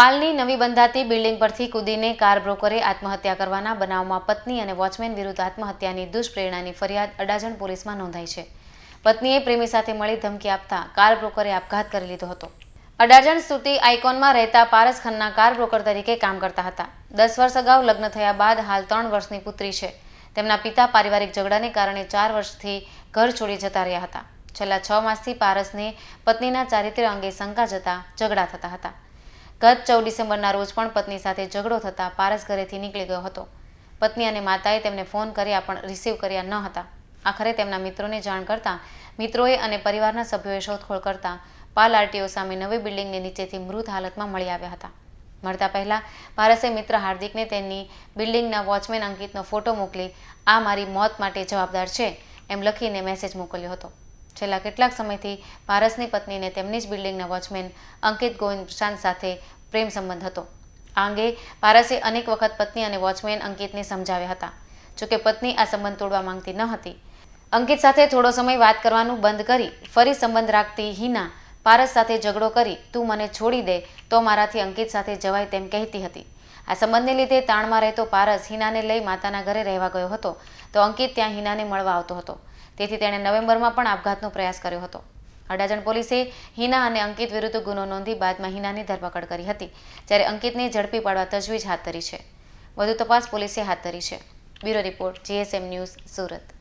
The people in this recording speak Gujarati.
પાલની નવી બંધાતી બિલ્ડિંગ પરથી કૂદીને કાર બ્રોકરે આત્મહત્યા કરવાના બનાવમાં પત્ની અને વોચમેન વિરુદ્ધ આત્મહત્યાની દુષ્પ્રેરણાની ફરિયાદ અડાજણ પોલીસમાં નોંધાઈ છે. પત્નીએ પ્રેમી સાથે મળી ધમકી આપતા કાર બ્રોકરે આપઘાત કરી લીધો હતો. અડાજણ સ્તુતિ આઇકોનમાં રહેતા પારસ ખન્ના કાર બ્રોકર તરીકે કામ કરતા હતા. દસ વર્ષ અગાઉ લગ્ન થયા બાદ હાલ ત્રણ વર્ષની પુત્રી છે. તેમના પિતા પારિવારિક ઝઘડાને કારણે ચાર વર્ષથી ઘર છોડી જતા રહ્યા હતા. છેલ્લા છ માસથી પારસને પત્નીના ચારિત્ર્ય અંગે શંકા જતા ઝઘડા થતા હતા. ગત ચૌદ ડિસેમ્બરના રોજ પણ પત્ની સાથે ઝઘડો થતાં પારસ ઘરેથી નીકળી ગયો હતો. પત્ની અને માતાએ તેમને ફોન કર્યા પણ રિસીવ કર્યા ન હતા. આખરે તેમના મિત્રોને જાણ કરતાં મિત્રોએ અને પરિવારના સભ્યોએ શોધખોળ કરતા પાલ આરટીઓ સામે નવી બિલ્ડિંગની નીચેથી મૃત હાલતમાં મળી આવ્યા હતા. મળતા પહેલા પારસે મિત્ર હાર્દિકને તેની બિલ્ડિંગના વોચમેન અંકિતનો ફોટો મોકલી, આ મારી મોત માટે જવાબદાર છે, એમ લખીને મેસેજ મોકલ્યો હતો. છેલ્લા કેટલાક સમયથી પારસની પત્નીને તેમની જ બિલ્ડિંગના વોચમેન અંકિત ગોવિંદ પ્રશાંત સાથે પ્રેમ સંબંધ હતો. આ અંગે પારસે અનેક વખત પત્ની અને વોચમેન અંકિતને સમજાવ્યા હતા. જોકે પત્ની આ સંબંધ તોડવા માંગતી ન હતી. અંકિત સાથે થોડો સમય વાત કરવાનું બંધ કરી ફરી સંબંધ રાખતી હિના પારસ સાથે ઝઘડો કરી, તું મને છોડી દે તો મારાથી અંકિત સાથે જવાય તેમ કહેતી હતી. આ સંબંધને લીધે તાણમાં રહેતો પારસ હિનાને લઈ માતાના ઘરે રહેવા ગયો હતો. તો અંકિત ત્યાં હિનાને મળવા આવતો હતો. તેથી તેણે નવેમ્બરમાં પણ આપઘાતનો પ્રયાસ કર્યો હતો. અડાજણ પોલીસે હિના અને અંકિત વિરુદ્ધ ગુનો નોંધી બાદમાં હિનાની ધરપકડ કરી હતી, જ્યારે અંકિતને ઝડપી પાડવા તજવીજ હાથ ધરી છે. વધુ તપાસ પોલીસે હાથ ધરી છે. Bureau report, GSM news, Surat.